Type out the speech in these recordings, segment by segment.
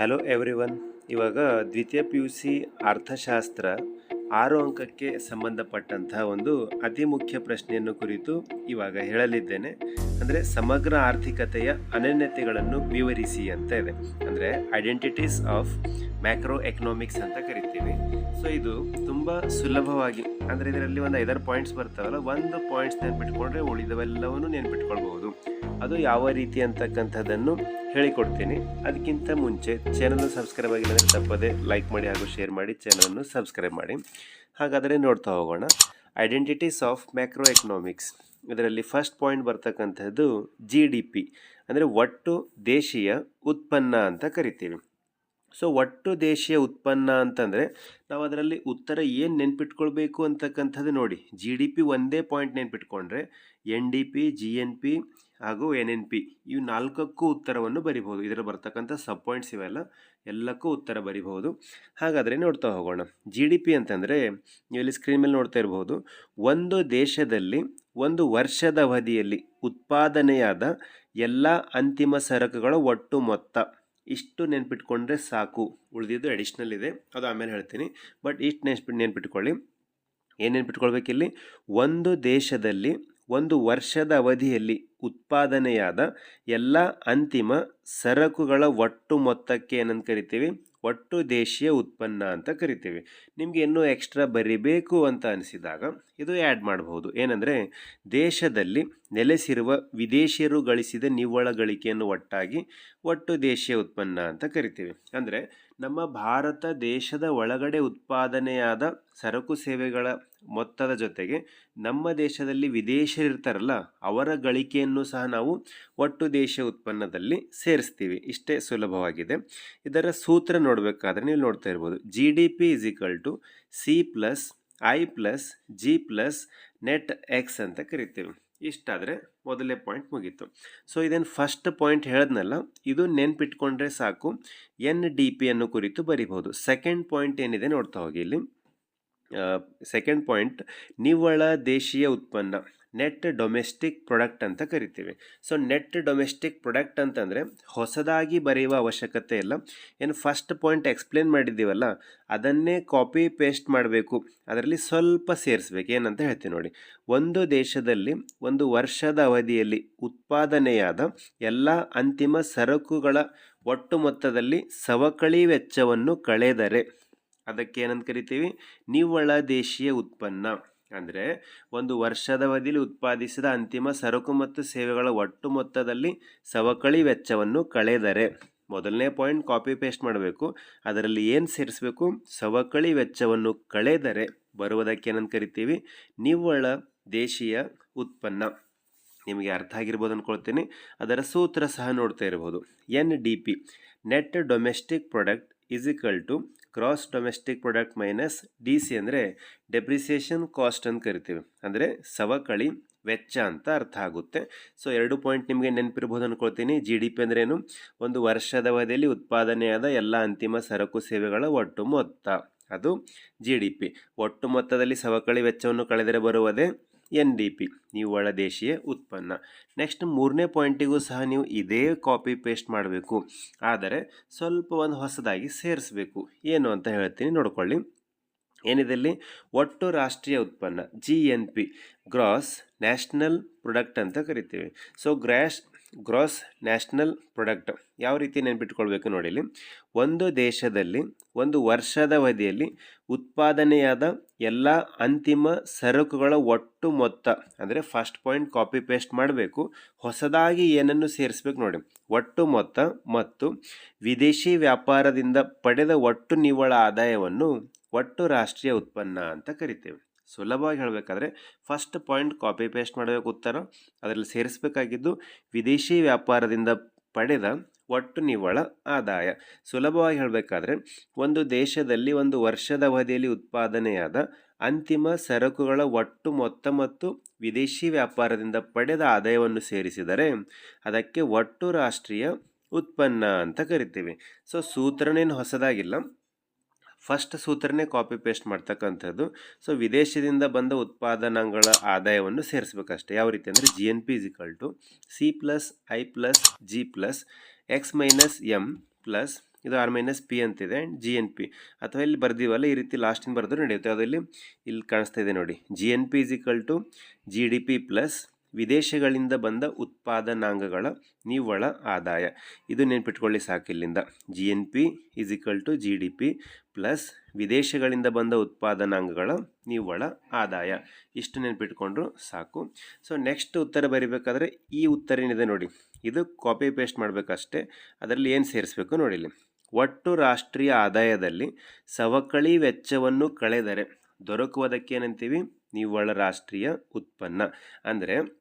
Hello everyone ಇವಾಗ ದ್ವಿತೀಯ P U C ಅರ್ಥಶಾಸ್ತ್ರ ಆರು ಅಂಕಕ್ಕೆ ಸಂಬಂಧಪಟ್ಟಂತಹ ಒಂದು ಅತಿ ಮುಖ್ಯ ಪ್ರಶ್ನೆಯನ್ನು ಕುರಿತು ಇವಾಗ ಹೇಳಲಿದ್ದೇನೆ. ಅಂದರೆ ಸಮಗ್ರ ಆರ್ಥಿಕತೆಯ ಅನನ್ಯತೆಗಳನ್ನು ವಿವರಿಸಿ ಅಂತ ಇದೆ. ಅಂದರೆ ಐಡೆಂಟಿಟೀಸ್ ಆಫ್ ಮ್ಯಾಕ್ರೋ ಎಕನಾಮಿಕ್ಸ್ ಅಂತ ಕರಿತೀವಿ. ಸೊ ಇದು ತುಂಬ ಸುಲಭವಾಗಿ, ಅಂದರೆ ಇದರಲ್ಲಿ ಒಂದು ಐದಾರು ಪಾಯಿಂಟ್ಸ್ ಬರ್ತಾವಲ್ಲ, ಒಂದು ಪಾಯಿಂಟ್ಸ್ ನೆನ್ಪಿಟ್ಕೊಂಡ್ರೆ ಉಳಿದವೆಲ್ಲವನ್ನು ನೆನ್ಪಿಟ್ಕೊಳ್ಬಹುದು. ಅದು ಯಾವ ರೀತಿ ಅಂತಕ್ಕಂಥದ್ದನ್ನು ಹೇಳಿಕೊಡ್ತೀನಿ. ಅದಕ್ಕಿಂತ ಮುಂಚೆ ಚಾನಲ್ ಸಬ್ಸ್ಕ್ರೈಬ್ ಆಗಿಲ್ಲ ಅಂದರೆ ತಪ್ಪದೆ ಲೈಕ್ ಮಾಡಿ ಹಾಗೂ ಶೇರ್ ಮಾಡಿ ಚಾನಲನ್ನು ಸಬ್ಸ್ಕ್ರೈಬ್ ಮಾಡಿ. ಹಾಗಾದರೆ ನೋಡ್ತಾ ಹೋಗೋಣ. ಐಡೆಂಟಿಟೀಸ್ ಆಫ್ ಮ್ಯಾಕ್ರೋ ಎಕನಾಮಿಕ್ಸ್ ಇದರಲ್ಲಿ ಫಸ್ಟ್ ಪಾಯಿಂಟ್ ಬರ್ತಕ್ಕಂಥದ್ದು ಜಿ ಡಿ ಪಿ ಅಂದರೆ ಒಟ್ಟು ದೇಶೀಯ ಉತ್ಪನ್ನ ಅಂತ ಕರಿತೀವಿ. ಸೊ ಒಟ್ಟು ದೇಶೀಯ ಉತ್ಪನ್ನ ಅಂತಂದರೆ ನಾವು ಅದರಲ್ಲಿ ಉತ್ತರ ಏನು ನೆನ್ಪಿಟ್ಕೊಳ್ಬೇಕು ಅಂತಕ್ಕಂಥದ್ದು ನೋಡಿ. ಜಿ ಡಿ ಪಿ ಒಂದೇ point ನೆನ್ಪಿಟ್ಕೊಂಡ್ರೆ N D P G N P ಹಾಗೂ ಎನ್ ಎನ್ ಪಿ ಇವು ನಾಲ್ಕಕ್ಕೂ ಉತ್ತರವನ್ನು ಬರಿಬೋದು ಇದರ ಬರ್ತಕ್ಕಂಥ ಸಬ್ ಪಾಯಿಂಟ್ಸ್ ಇವೆಲ್ಲ ಎಲ್ಲಕ್ಕೂ ಉತ್ತರ ಬರಿಬಹುದು. ಹಾಗಾದರೆ ನೋಡ್ತಾ ಹೋಗೋಣ. ಜಿ ಡಿ ಪಿ ಅಂತಂದರೆ ನೀವು ಇಲ್ಲಿ ಸ್ಕ್ರೀನ್ ಮೇಲೆ ನೋಡ್ತಾ ಇರ್ಬೋದು ಒಂದು ದೇಶದಲ್ಲಿ ಒಂದು ವರ್ಷದ ಅವಧಿಯಲ್ಲಿ ಉತ್ಪಾದನೆಯಾದ ಎಲ್ಲ ಅಂತಿಮ ಸರಕುಗಳ ಒಟ್ಟು ಮೊತ್ತ. ಇಷ್ಟು ನೆನ್ಪಿಟ್ಕೊಂಡ್ರೆ ಸಾಕು. ಉಳಿದಿದ್ದು ಅಡಿಷ್ನಲ್ ಇದೆ. ಅದು ಆಮೇಲೆ ಹೇಳ್ತೀನಿ. ಬಟ್ ಇಷ್ಟು ನೆನ್ಪಿ ನೆನ್ಪಿಟ್ಕೊಳ್ಳಿ. ಏನು ನೆನ್ಪಿಟ್ಕೊಳ್ಬೇಕಿಲ್ಲಿ? ಒಂದು ದೇಶದಲ್ಲಿ, ಒಂದು ವರ್ಷದ ಅವಧಿಯಲ್ಲಿ ಉತ್ಪಾದನೆಯಾದ ಎಲ್ಲ ಅಂತಿಮ ಸರಕುಗಳ ಒಟ್ಟು ಮೊತ್ತಕ್ಕೆ ಏನಂತ ಕರಿತೀವಿ? ಒಟ್ಟು ದೇಶೀಯ ಉತ್ಪನ್ನ ಅಂತ ಕರಿತೀವಿ. ನಿಮಗೆ ಇನ್ನೂ ಎಕ್ಸ್ಟ್ರಾ ಬರಿಬೇಕು ಅಂತ ಅನಿಸಿದಾಗ ಇದು ಆ್ಯಡ್ ಮಾಡಬಹುದು. ಏನಂದರೆ, ದೇಶದಲ್ಲಿ ನೆಲೆಸಿರುವ ವಿದೇಶಿಯರು ಗಳಿಸಿದ ನಿವ್ವಳ ಗಳಿಕೆಯನ್ನು ಒಟ್ಟಾಗಿ ಒಟ್ಟು ದೇಶೀಯ ಉತ್ಪನ್ನ ಅಂತ ಕರಿತೀವಿ. ಅಂದರೆ ನಮ್ಮ ಭಾರತ ದೇಶದ ಒಳಗಡೆ ಉತ್ಪಾದನೆಯಾದ ಸರಕು ಸೇವೆಗಳ ಮೊತ್ತದ ಜೊತೆಗೆ ನಮ್ಮ ದೇಶದಲ್ಲಿ ವಿದೇಶಿಯರಿರ್ತಾರಲ್ಲ ಅವರ ಗಳಿಕೆಯನ್ನು ಸಹ ನಾವು ಒಟ್ಟು ದೇಶೀಯ ಉತ್ಪನ್ನದಲ್ಲಿ ಸೇರಿಸ್ತೀವಿ. ಇಷ್ಟೇ ಸುಲಭವಾಗಿದೆ. ಇದರ ಸೂತ್ರ ನೋಡಬೇಕಾದ್ರೆ ನೀವು ನೋಡ್ತಾ ಇರ್ಬೋದು. G D P is equal to C plus I plus G plus net X ಅಂತ ಕರಿತೀವಿ. ಇಷ್ಟಾದರೆ ಮೊದಲೇ ಪಾಯಿಂಟ್ ಮುಗೀತು. ಸೊ ಇದೇನು ಫಸ್ಟ್ ಪಾಯಿಂಟ್ ಹೇಳಿದ್ನಲ್ಲ, ಇದು ನೆನ್ಪಿಟ್ಕೊಂಡ್ರೆ ಸಾಕು ಎನ್ ಡಿ ಪಿಯನ್ನು ಕುರಿತು ಬರಿಬಹುದು. ಸೆಕೆಂಡ್ ಪಾಯಿಂಟ್ ಏನಿದೆ ನೋಡ್ತಾ ಹೋಗಿ ಇಲ್ಲಿ. ಸೆಕೆಂಡ್ ಪಾಯಿಂಟ್ ನಿವ್ವಳ ದೇಶೀಯ ಉತ್ಪನ್ನ ನೆಟ್ ಡೊಮೆಸ್ಟಿಕ್ ಪ್ರೊಡಕ್ಟ್ ಅಂತ ಕರಿತೀವಿ. ಸೊ ನೆಟ್ ಡೊಮೆಸ್ಟಿಕ್ ಪ್ರೊಡಕ್ಟ್ ಅಂತಂದರೆ ಹೊಸದಾಗಿ ಬರೆಯುವ ಅವಶ್ಯಕತೆ ಇಲ್ಲ. ಏನು ಫಸ್ಟ್ ಪಾಯಿಂಟ್ ಎಕ್ಸ್ಪ್ಲೇನ್ ಮಾಡಿದ್ದೀವಲ್ಲ, ಅದನ್ನೇ ಕಾಪಿ ಪೇಸ್ಟ್ ಮಾಡಬೇಕು. ಅದರಲ್ಲಿ ಸ್ವಲ್ಪ ಸೇರಿಸ್ಬೇಕು. ಏನಂತ ಹೇಳ್ತೀನಿ ನೋಡಿ. ಒಂದು ದೇಶದಲ್ಲಿ ಒಂದು ವರ್ಷದ ಅವಧಿಯಲ್ಲಿ ಉತ್ಪಾದನೆಯಾದ ಎಲ್ಲ ಅಂತಿಮ ಸರಕುಗಳ ಒಟ್ಟು ಮೊತ್ತದಲ್ಲಿ ಸವಕಳಿ ವೆಚ್ಚವನ್ನು ಕಳೆದರೆ ಅದಕ್ಕೆ ಏನಂತ ಕರಿತೀವಿ? ನಿವ್ವಳ ದೇಶೀಯ ಉತ್ಪನ್ನ. ಅಂದರೆ ಒಂದು ವರ್ಷದ ಅವಧಿಯಲ್ಲಿ ಉತ್ಪಾದಿಸಿದ ಅಂತಿಮ ಸರಕು ಮತ್ತು ಸೇವೆಗಳ ಒಟ್ಟು ಮೊತ್ತದಲ್ಲಿ ಸವಕಳಿ ವೆಚ್ಚವನ್ನು ಕಳೆದರೆ. ಮೊದಲನೇ ಪಾಯಿಂಟ್ ಕಾಪಿ ಪೇಸ್ಟ್ ಮಾಡಬೇಕು. ಅದರಲ್ಲಿ ಏನು ಸೇರಿಸಬೇಕು? ಸವಕಳಿ ವೆಚ್ಚವನ್ನು ಕಳೆದರೆ. ಬರುವುದಕ್ಕೆ ಏನಂತ ಕರಿತೀವಿ? ನಿವ್ವಳ ದೇಶೀಯ ಉತ್ಪನ್ನ. ನಿಮಗೆ ಅರ್ಥ ಆಗಿರ್ಬೋದು ಅಂದ್ಕೊಳ್ತೀನಿ ಅದರ ಸೂತ್ರ ಸಹ ನೋಡ್ತಾ ಇರ್ಬೋದು. N D P. Net domestic product is equal to gross domestic product minus D C ಅಂದರೆ ಡೆಪ್ರಿಸಿಯೇಷನ್ ಕಾಸ್ಟ್ ಅಂತ ಕರಿತೀವಿ. ಅಂದರೆ ಸವಕಳಿ ವೆಚ್ಚ ಅಂತ ಅರ್ಥ ಆಗುತ್ತೆ. ಸೊ ಎರಡು ಪಾಯಿಂಟ್ ನಿಮಗೆ ನೆನಪಿರ್ಬೋದು ಅಂದ್ಕೊಳ್ತೀನಿ ಜಿ ಡಿ ಪಿ ಅಂದ್ರೇನು ಒಂದು ವರ್ಷದ ಅವಧಿಯಲ್ಲಿ ಉತ್ಪಾದನೆಯಾದ ಎಲ್ಲ ಅಂತಿಮ ಸರಕು ಸೇವೆಗಳ ಒಟ್ಟು ಮೊತ್ತ. ಅದು ಜಿ ಡಿ ಪಿ ಒಟ್ಟು ಮೊತ್ತದಲ್ಲಿ ಸವಕಳಿ ವೆಚ್ಚವನ್ನು ಕಳೆದರೆ ಬರುವುದೇ ಎನ್ ಡಿ ಪಿ ನಿವ್ವಳ ದೇಶೀಯ ಉತ್ಪನ್ನ. ನೆಕ್ಸ್ಟ್ ಮೂರನೇ ಪಾಯಿಂಟಿಗೂ ಸಹ ನೀವು ಇದೇ ಕಾಪಿ ಪೇಸ್ಟ್ ಮಾಡಬೇಕು. ಆದರೆ ಸ್ವಲ್ಪ ಒಂದು ಹೊಸದಾಗಿ ಸೇರಿಸಬೇಕು. ಏನು ಅಂತ ಹೇಳ್ತೀನಿ ನೋಡ್ಕೊಳ್ಳಿ. ಏನಿದೆ ಒಟ್ಟು ರಾಷ್ಟ್ರೀಯ ಉತ್ಪನ್ನ G N P gross national product ಅಂತ ಕರಿತೀವಿ. So gross gross national product ಯಾವ ರೀತಿ ನೆನ್ಪಿಟ್ಕೊಳ್ಬೇಕು ನೋಡಿ ಇಲ್ಲಿ ಒಂದು ದೇಶದಲ್ಲಿ, ಒಂದು ವರ್ಷದ ಅವಧಿಯಲ್ಲಿ ಉತ್ಪಾದನೆಯಾದ ಎಲ್ಲ ಅಂತಿಮ ಸರಕುಗಳ ಒಟ್ಟು ಮೊತ್ತ, ಅಂದರೆ ಫಸ್ಟ್ ಪಾಯಿಂಟ್ ಕಾಪಿ ಪೇಸ್ಟ್ ಮಾಡಬೇಕು, ಹೊಸದಾಗಿ ಏನನ್ನು ಸೇರಿಸ್ಬೇಕು ನೋಡಿ. ಒಟ್ಟು ಮೊತ್ತ ಮತ್ತು ವಿದೇಶಿ ವ್ಯಾಪಾರದಿಂದ ಪಡೆದ ಒಟ್ಟು ನಿವ್ವಳ ಆದಾಯವನ್ನು ಒಟ್ಟು ರಾಷ್ಟ್ರೀಯ ಉತ್ಪನ್ನ ಅಂತ ಕರಿತೇವೆ. ಸುಲಭವಾಗಿ ಹೇಳಬೇಕಾದ್ರೆ ಫಸ್ಟ್ ಪಾಯಿಂಟ್ ಕಾಪಿ ಪೇಸ್ಟ್ ಮಾಡಬೇಕು ಉತ್ತರ. ಅದರಲ್ಲಿ ಸೇರಿಸಬೇಕಾಗಿದ್ದು ವಿದೇಶಿ ವ್ಯಾಪಾರದಿಂದ ಪಡೆದ ಒಟ್ಟು ನಿವ್ವಳ ಆದಾಯ. ಸುಲಭವಾಗಿ ಹೇಳಬೇಕಾದ್ರೆ ಒಂದು ದೇಶದಲ್ಲಿ ಒಂದು ವರ್ಷದ ಅವಧಿಯಲ್ಲಿ ಉತ್ಪಾದನೆಯಾದ ಅಂತಿಮ ಸರಕುಗಳ ಒಟ್ಟು ಮೊತ್ತ ಮತ್ತು ವಿದೇಶಿ ವ್ಯಾಪಾರದಿಂದ ಪಡೆದ ಆದಾಯವನ್ನು ಸೇರಿಸಿದರೆ ಅದಕ್ಕೆ ಒಟ್ಟು ರಾಷ್ಟ್ರೀಯ ಉತ್ಪನ್ನ ಅಂತ ಕರಿತೀವಿ. ಸೊ ಸೂತ್ರನೇನು ಹೊಸದಾಗಿಲ್ಲ. ಫಸ್ಟ್ ಸೂತ್ರನೇ ಕಾಪಿ ಪೇಸ್ಟ್ ಮಾಡ್ತಕ್ಕಂಥದ್ದು. ಸೊ ವಿದೇಶದಿಂದ ಬಂದ ಉತ್ಪಾದನಾಂಗಗಳ ಆದಾಯವನ್ನು ಸೇರಿಸ್ಬೇಕಷ್ಟೆ. ಯಾವ ರೀತಿ ಅಂದರೆ G N P is to C plus I plus G plus X minus M plus ಇದು ಆರ್ ಮೈನಸ್ ಪಿ ಅಂತಿದೆ ಆ್ಯಂಡ್ ಜಿ ಎನ್ ಪಿ ಅಥವಾ ಇಲ್ಲಿ ಬರ್ದಿವಲ್ಲ, ಈ ರೀತಿ ಲಾಸ್ಟಿಂದ ಬರೆದ್ರು ನಡೆಯುತ್ತೆ. ಅದರಲ್ಲಿ ಇಲ್ಲಿ ಕಾಣಿಸ್ತಾ ಇದೆ ನೋಡಿ. G N P is to G D P plus ವಿದೇಶಗಳಿಂದ ಬಂದ ಉತ್ಪಾದನಾಂಗಗಳ ನಿವ್ವಳ ಆದಾಯ. ಇದು ನೆನ್ಪಿಟ್ಕೊಳ್ಳಿ ಸಾಕು ಇಲ್ಲಿಂದ. G N P is to G D P plus ವಿದೇಶಗಳಿಂದ ಬಂದ ಉತ್ಪಾದನಾಂಗಗಳ ನಿವ್ವಳ ಆದಾಯ. ಇಷ್ಟು ನೆನ್ಪಿಟ್ಕೊಂಡ್ರು ಸಾಕು. ಸೊ ನೆಕ್ಸ್ಟ್ ಉತ್ತರ ಬರೀಬೇಕಾದ್ರೆ ಈ ಉತ್ತರ ಏನಿದೆ ನೋಡಿ. ಇದು ಕಾಪಿ ಪೇಸ್ಟ್ ಮಾಡಬೇಕಷ್ಟೇ. ಅದರಲ್ಲಿ ಏನು ಸೇರಿಸ್ಬೇಕು ನೋಡಿ ಇಲ್ಲಿ ಒಟ್ಟು ರಾಷ್ಟ್ರೀಯ ಆದಾಯದಲ್ಲಿ ಸವಕಳಿ ವೆಚ್ಚವನ್ನು ಕಳೆದರೆ ದೊರಕುವುದಕ್ಕೆ ಏನಂತೀವಿ? ನಿವ್ವಳ ರಾಷ್ಟ್ರೀಯ ಉತ್ಪನ್ನ. ಅಂದರೆ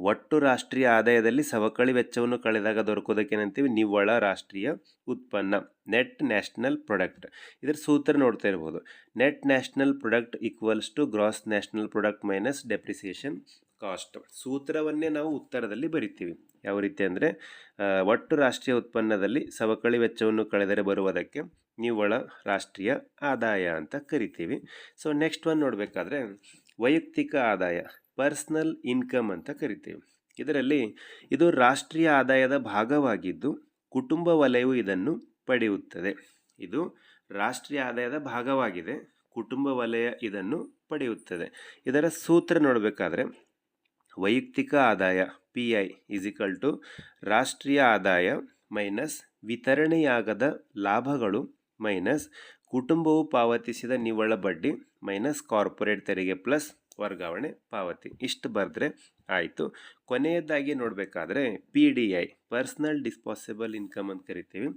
ಒಟ್ಟು ರಾಷ್ಟ್ರೀಯ ಆದಾಯದಲ್ಲಿ ಸವಕಳಿ ವೆಚ್ಚವನ್ನು ಕಳೆದಾಗ ದೊರಕೋದಕ್ಕೇನಂತೀವಿ ನಿವ್ವಳ ರಾಷ್ಟ್ರೀಯ ಉತ್ಪನ್ನ ನೆಟ್ ನ್ಯಾಷನಲ್ ಪ್ರೊಡಕ್ಟ್ ಇದರ ಸೂತ್ರ ನೋಡ್ತಾ ಇರ್ಬೋದು. Net national product equals to gross national product minus depreciation cost ಸೂತ್ರವನ್ನೇ ನಾವು ಉತ್ತರದಲ್ಲಿ ಬರಿತೀವಿ. ಯಾವ ರೀತಿ ಅಂದರೆ ಒಟ್ಟು ರಾಷ್ಟ್ರೀಯ ಉತ್ಪನ್ನದಲ್ಲಿ ಸವಕಳಿ ವೆಚ್ಚವನ್ನು ಕಳೆದರೆ ಬರುವುದಕ್ಕೆ ನಿವ್ವಳ ರಾಷ್ಟ್ರೀಯ ಆದಾಯ ಅಂತ ಕರಿತೀವಿ. ಸೊ ನೆಕ್ಸ್ಟ್ ಒನ್ ನೋಡಬೇಕಾದ್ರೆ, ವೈಯಕ್ತಿಕ ಆದಾಯ. ಪರ್ಸ್ನಲ್ ಇನ್ಕಮ್ ಅಂತ ಕರಿತೇವೆ. ಇದರಲ್ಲಿ ಇದು ರಾಷ್ಟ್ರೀಯ ಆದಾಯದ ಭಾಗವಾಗಿದ್ದು ಕುಟುಂಬ ವಲಯವು ಇದನ್ನು ಪಡೆಯುತ್ತದೆ. ಇದು ರಾಷ್ಟ್ರೀಯ ಆದಾಯದ ಭಾಗವಾಗಿದೆ, ಕುಟುಂಬ ವಲಯ ಇದನ್ನು ಪಡೆಯುತ್ತದೆ. ಇದರ ಸೂತ್ರ ನೋಡಬೇಕಾದ್ರೆ ವೈಯಕ್ತಿಕ ಆದಾಯ ಪಿ ಐ ಇಸಿಕಲ್ ಟು ರಾಷ್ಟ್ರೀಯ ಆದಾಯ ಮೈನಸ್ ವಿತರಣೆಯಾಗದ ಲಾಭಗಳು ಮೈನಸ್ ಕುಟುಂಬವು ಪಾವತಿಸಿದ ನಿವ್ವಳ ಬಡ್ಡಿ ಮೈನಸ್ ಕಾರ್ಪೊರೇಟ್ ತೆರಿಗೆ ಪ್ಲಸ್ ವರ್ಗಾವಣೆ ಪಾವತಿ. ಇಷ್ಟು ಬರೆದ್ರೆ ಆಯಿತು. ಕೊನೆಯದಾಗಿ ನೋಡಬೇಕಾದ್ರೆ P D I personal disposable income ಅಂತ ಕರಿತೀವಿ.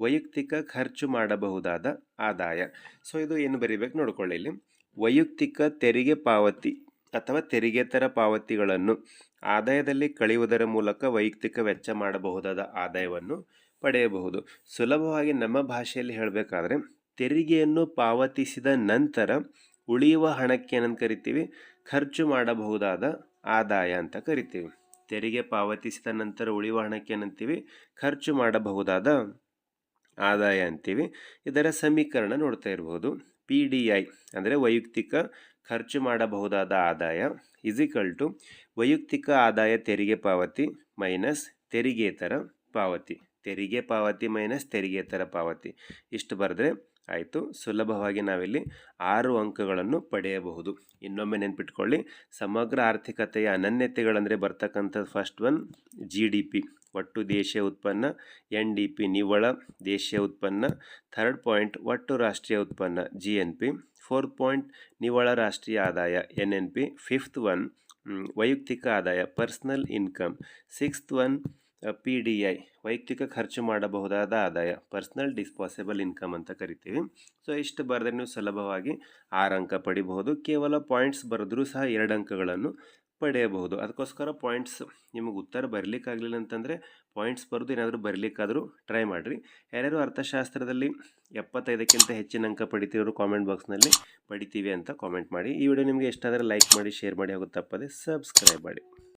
ವೈಯಕ್ತಿಕ ಖರ್ಚು ಮಾಡಬಹುದಾದ ಆದಾಯ. ಸೊ ಇದು ಏನು ಬರೀಬೇಕು ನೋಡ್ಕೊಳ್ಳಿ ಇಲ್ಲಿ. ವೈಯಕ್ತಿಕ ತೆರಿಗೆ ಪಾವತಿ ಅಥವಾ ತೆರಿಗೆತರ ಪಾವತಿಗಳನ್ನು ಆದಾಯದಲ್ಲಿ ಕಳೆಯುವುದರ ಮೂಲಕ ವೈಯಕ್ತಿಕ ವೆಚ್ಚ ಮಾಡಬಹುದಾದ ಆದಾಯವನ್ನು ಪಡೆಯಬಹುದು. ಸುಲಭವಾಗಿ ನಮ್ಮ ಭಾಷೆಯಲ್ಲಿ ಹೇಳಬೇಕಾದ್ರೆ ತೆರಿಗೆಯನ್ನು ಪಾವತಿಸಿದ ನಂತರ ಉಳಿಯುವ ಹಣಕ್ಕೆ ಏನಂತ ಕರಿತೀವಿ? ಖರ್ಚು ಮಾಡಬಹುದಾದ ಆದಾಯ ಅಂತ ಕರಿತೀವಿ. ತೆರಿಗೆ ಪಾವತಿಸಿದ ನಂತರ ಉಳಿಯುವ ಹಣಕ್ಕೆ ಏನಂತೀವಿ ಖರ್ಚು ಮಾಡಬಹುದಾದ ಆದಾಯ ಅಂತೀವಿ. ಇದರ ಸಮೀಕರಣ ನೋಡ್ತಾ ಇರ್ಬೋದು. ಪಿ ಡಿ ಐ ಅಂದರೆ ವೈಯಕ್ತಿಕ ಖರ್ಚು ಮಾಡಬಹುದಾದ ಆದಾಯ ಇಸಿಕಲ್ ಟು ವೈಯಕ್ತಿಕ ಆದಾಯ ತೆರಿಗೆ ಪಾವತಿ ಮೈನಸ್ ತೆರಿಗೆತರ ಪಾವತಿ. ತೆರಿಗೆ ಪಾವತಿ ಮೈನಸ್ ತೆರಿಗೆತರ ಪಾವತಿ. ಇಷ್ಟು ಬರೆದ್ರೆ ಆಯಿತು. ಸುಲಭವಾಗಿ ನಾವಿಲ್ಲಿ ಆರು ಅಂಕಗಳನ್ನು ಪಡೆಯಬಹುದು. ಇನ್ನೊಮ್ಮೆ ನೆನ್ಪಿಟ್ಕೊಳ್ಳಿ. ಸಮಗ್ರ ಆರ್ಥಿಕತೆಯ ಅನನ್ಯತೆಗಳಂದರೆ ಬರ್ತಕ್ಕಂಥದ್ದು first one G D P ಒಟ್ಟು ದೇಶೀಯ ಉತ್ಪನ್ನ ಎನ್ ಡಿ ಪಿ ನಿವ್ವಳ ದೇಶೀಯ ಉತ್ಪನ್ನ. ಥರ್ಡ್ ಪಾಯಿಂಟ್ ಒಟ್ಟು ರಾಷ್ಟ್ರೀಯ ಉತ್ಪನ್ನ G N P fourth point ನಿವ್ವಳ ರಾಷ್ಟ್ರೀಯ ಆದಾಯ N N P fifth one ವೈಯಕ್ತಿಕ ಆದಾಯ personal income sixth one P D I ವೈಯಕ್ತಿಕ ಖರ್ಚು ಮಾಡಬಹುದಾದ ಆದಾಯ, ಪರ್ಸ್ನಲ್ ಡಿಸ್ಪಾಸಿಬಲ್ ಇನ್ಕಮ್ ಅಂತ ಕರಿತೀವಿ. ಸೊ, ಇಷ್ಟು ಬರೆದ್ರೆ ನೀವು ಸುಲಭವಾಗಿ ಆರು ಅಂಕ ಪಡಿಬಹುದು. ಕೇವಲ ಪಾಯಿಂಟ್ಸ್ ಬರೆದ್ರೂ ಸಹ ಎರಡು ಅಂಕಗಳನ್ನು ಪಡೆಯಬಹುದು. ಅದಕ್ಕೋಸ್ಕರ ಪಾಯಿಂಟ್ಸ್ ನಿಮಗೆ ಉತ್ತರ ಬರಲಿಕ್ಕಾಗಲಿಲ್ಲ ಅಂತಂದರೆ ಪಾಯಿಂಟ್ಸ್ ಬರೆದು ಏನಾದರೂ ಬರಲಿಕ್ಕಾದರೂ ಟ್ರೈ ಮಾಡಿರಿ. ಯಾರ್ಯಾರು ಅರ್ಥಶಾಸ್ತ್ರದಲ್ಲಿ ಎಪ್ಪತ್ತೈದಕ್ಕಿಂತ ಹೆಚ್ಚಿನ ಅಂಕ ಪಡಿತೀವರು ಕಾಮೆಂಟ್ ಬಾಕ್ಸ್ನಲ್ಲಿ ಪಡಿತೀವಿ ಅಂತ ಕಾಮೆಂಟ್ ಮಾಡಿ. ಈ ವಿಡಿಯೋ ನಿಮಗೆ ಇಷ್ಟ ಆದರೆ ಲೈಕ್ ಮಾಡಿ, ಶೇರ್ ಮಾಡಿ ಹಾಗೂ ತಪ್ಪದೆ ಸಬ್ಸ್ಕ್ರೈಬ್ ಮಾಡಿ.